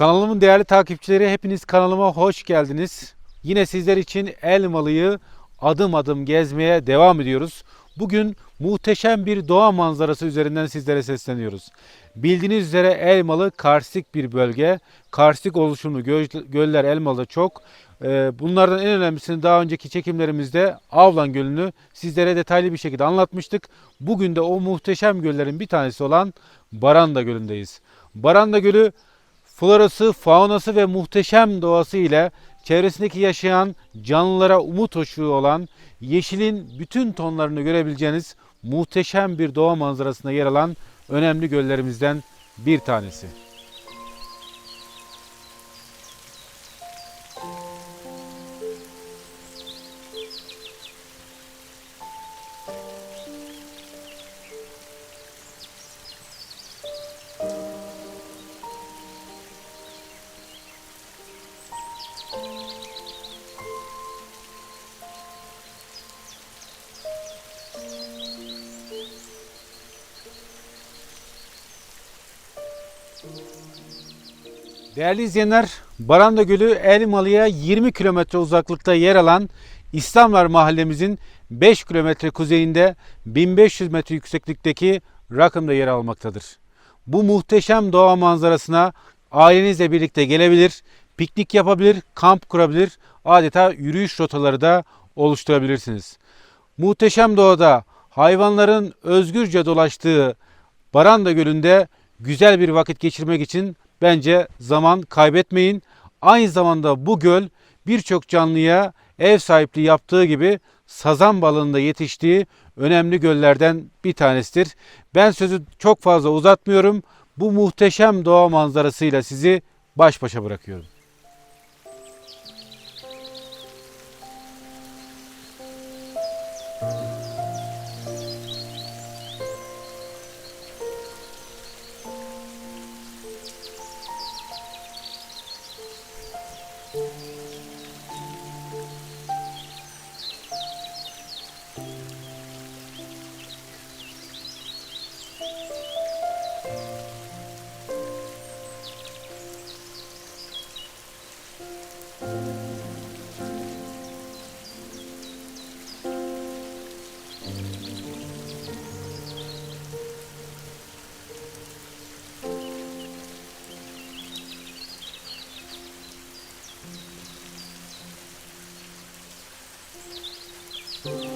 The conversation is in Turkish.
Kanalımın değerli takipçileri hepiniz kanalıma hoş geldiniz. Yine sizler için Elmalı'yı adım adım gezmeye devam ediyoruz. Bugün muhteşem bir doğa manzarası üzerinden sizlere sesleniyoruz. Bildiğiniz üzere Elmalı karstik bir bölge. Karstik oluşumlu göl- göller Elmalı'da çok. Ee, Bunlardan en önemlisini daha önceki çekimlerimizde Avlan Gölü'nü sizlere detaylı bir şekilde anlatmıştık. Bugün de o muhteşem göllerin bir tanesi olan Baranda Gölü'ndeyiz. Baranda Gölü Florası, faunası ve muhteşem doğası ile çevresindeki yaşayan canlılara umut ışığı olan yeşilin bütün tonlarını görebileceğiniz muhteşem bir doğa manzarasında yer alan önemli göllerimizden bir tanesi. Değerli izleyenler, Baranda Gölü Elmalı'ya 20 kilometre uzaklıkta yer alan İslamlar mahallemizin 5 kilometre kuzeyinde 1500 metre yükseklikteki Rakım'da yer almaktadır. Bu muhteşem doğa manzarasına ailenizle birlikte gelebilir, piknik yapabilir, kamp kurabilir, adeta yürüyüş rotaları da oluşturabilirsiniz. Muhteşem doğada hayvanların özgürce dolaştığı Baranda Gölü'nde güzel bir vakit geçirmek için bence zaman kaybetmeyin. Aynı zamanda bu göl birçok canlıya ev sahipliği yaptığı gibi sazan balığında yetiştiği önemli göllerden bir tanesidir. Ben sözü çok fazla uzatmıyorum. Bu muhteşem doğa manzarasıyla sizi baş başa bırakıyorum. Música Bye.